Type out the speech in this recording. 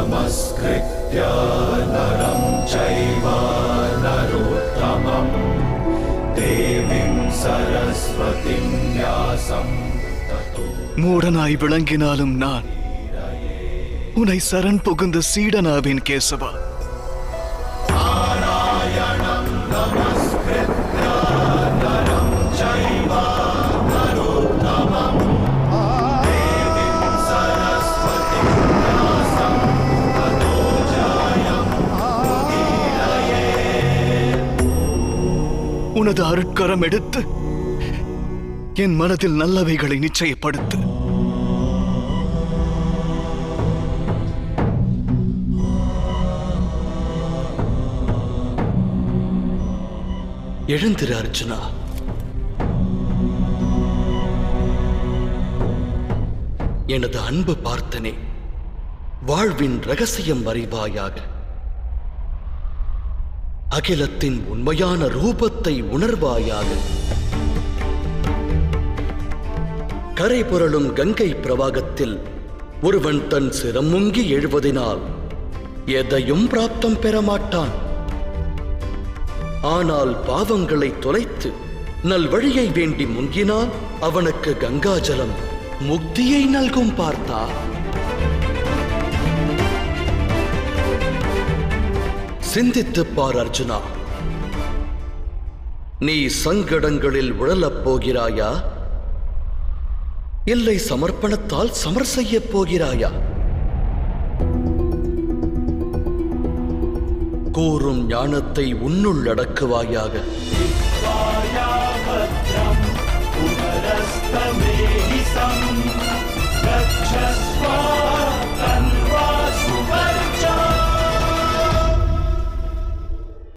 नमस्कृत्य नरं चैव नरोत्तमं देवीं சரஸ்வதி व्यासं மூடனாய் விளங்கினாலும் நான் உன்னை சரண் புகுந்த சீடனாவின் கேசவா உனது அருட்கரம் எடுத்து என் மனதில் நல்லவைகளை நிச்சயப்படுத்து. எழுந்திரு அர்ஜுனா. எனது அன்பு பார்த்தனே வாழ்வின் ரகசியம் அறிவாயாக. அகிலத்தின் உண்மையான ரூபத்தை உணர்வாயாக. கரை புரளும் கங்கை பிரவாகத்தில் ஒருவன் தன் சிரமுங்கி எழுவதினால் எதையும் பிராப்தம் பெற மாட்டான் ஆனால் பாவங்களை தொலைத்து நல்வழியை வேண்டி முங்கினால் அவனுக்கு கங்காஜலம் முக்தியை நல்கும் பார்த்தா. சிந்தித்துப் பார் அர்ஜுனா. நீ சங்கடங்களில் விழலப் போகிறாயா? இல்லை சமர்ப்பணத்தால் சமர் செய்யப் போகிறாயா? கூறும் ஞானத்தை உன்னுள் அடக்குவாயாக.